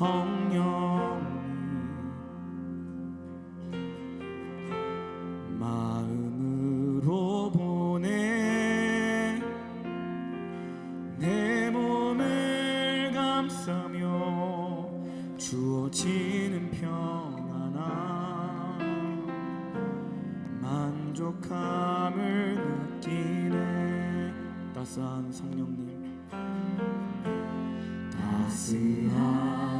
성령 마음으로 보내 내 몸을 감싸며 주어지는 평안함 만족함을 느끼네. 따스한 성령님. 다스하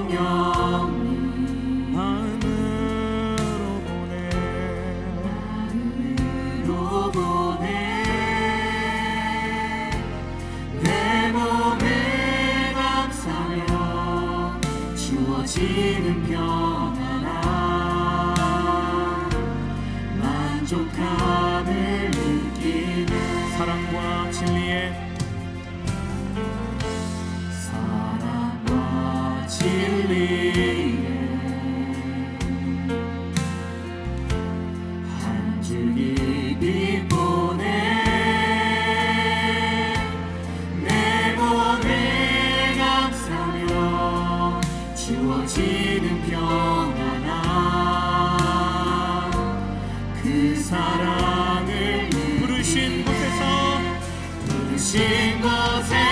yeah 그 사랑을 부르신 곳에서 부르신 곳에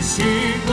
心。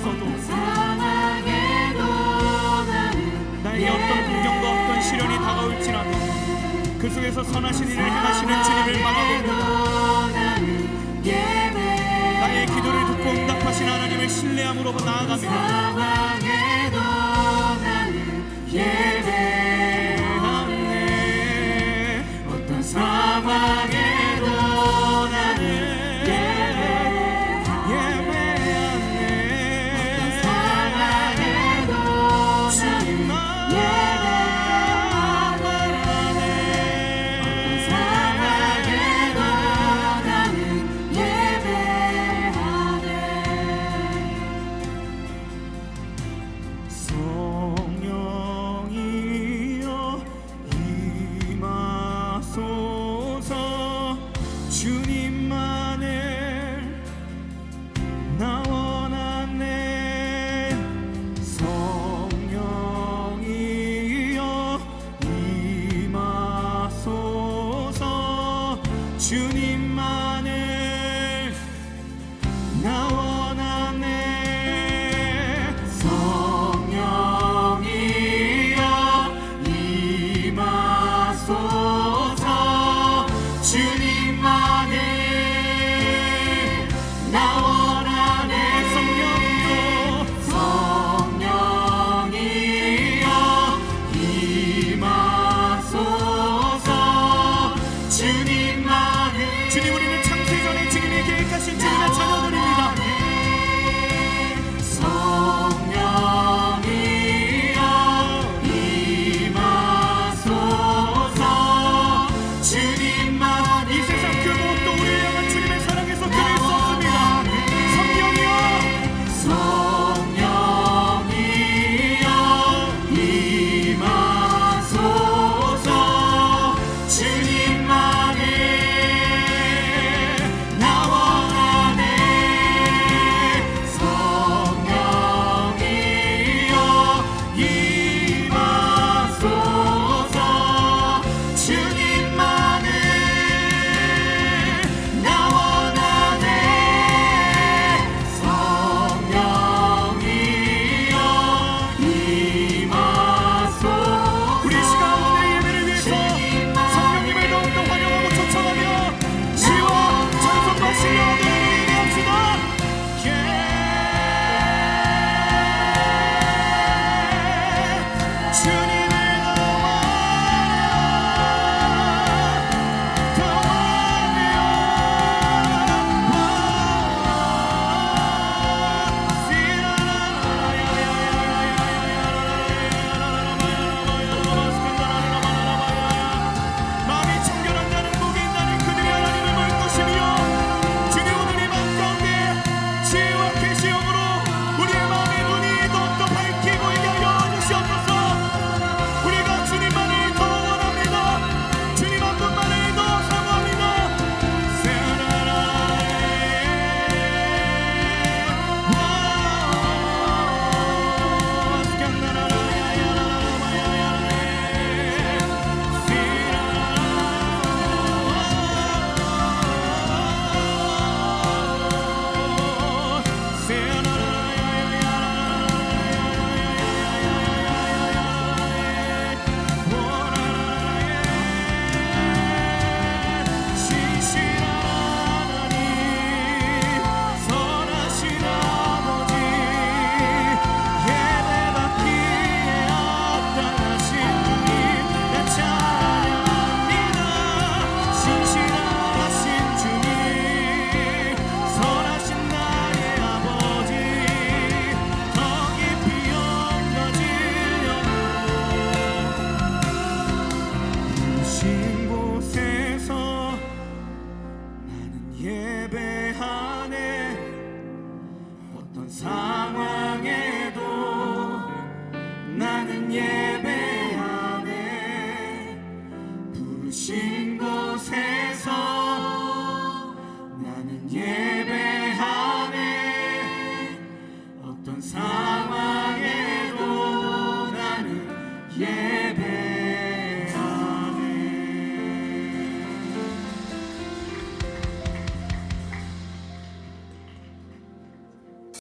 상황에서도 나의 어떤 공경과 어떤 시련이 다가올지라도 그 속에서 선하신 일을 행하시는 주님을 바라보고 나의 기도를 듣고 응답하신 하나님을 신뢰함으로 나아갑니다. 예배하네 어떤 상황에 You. anyone